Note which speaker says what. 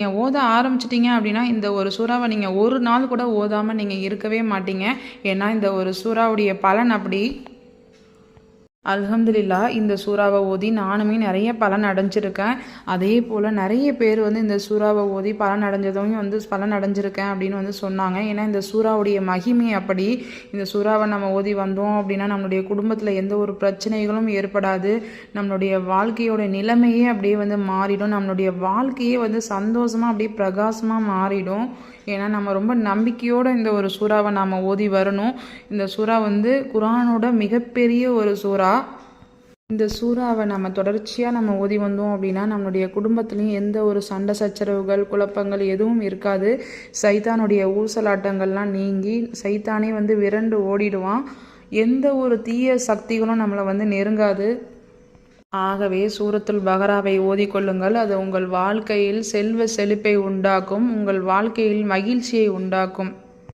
Speaker 1: நீங்கள் ஓத ஆரம்பிச்சிட்டிங்க அப்படின்னா இந்த ஒரு சூறாவை நீங்கள் ஒரு நாள் கூட ஓதாமல் நீங்கள் இருக்கவே மாட்டீங்க. ஏன்னா இந்த ஒரு சூறாவுடைய பலன் அப்படி அல்ஹம்துலில்லா இந்த சூறாவை ஓதி நானுமே நிறைய பலன் அடைஞ்சிருக்கேன். அதே போல் நிறைய பேர் வந்து இந்த சூறாவை ஓதி பலன் அடைஞ்சதும் வந்து பலன் அடைஞ்சிருக்கேன் அப்படின்னு வந்து சொன்னாங்க. ஏன்னா இந்த சூறாவுடைய மகிமை அப்படி. இந்த சூறாவை நம்ம ஓதி வந்தோம் அப்படின்னா நம்மளுடைய குடும்பத்தில் எந்த ஒரு பிரச்சனைகளும் ஏற்படாது. நம்மளுடைய வாழ்க்கையோட நிலைமையே அப்படியே வந்து மாறிடும். நம்மளுடைய வாழ்க்கையே வந்து சந்தோஷமாக அப்படியே பிரகாசமாக மாறிடும். ஏன்னா நம்ம ரொம்ப நம்பிக்கையோடு இந்த ஒரு சூறாவை நாம் ஓதி வரணும். இந்த சூறா வந்து குரானோட மிகப்பெரிய ஒரு சூறா. இந்த சூறாவை நம்ம தொடர்ச்சியாக நம்ம ஓதி வந்தோம் அப்படின்னா நம்மளுடைய குடும்பத்துலேயும் எந்த ஒரு சண்டை சச்சரவுகள் குழப்பங்கள் எதுவும் இருக்காது. சைத்தானுடைய ஊசலாட்டங்கள்லாம் நீங்கி சைத்தானே வந்து விரண்டு ஓடிடுவான். எந்த ஒரு தீய சக்திகளும் நம்மளை வந்து நெருங்காது. ஆகவே சூரத்துல் பகராவை ஓதிக்கொள்ளுங்கள் அது உங்கள் வாழ்க்கையில் செல்வ செழிப்பை உண்டாக்கும் உங்கள் வாழ்க்கையில் மகிழ்ச்சியை உண்டாக்கும்.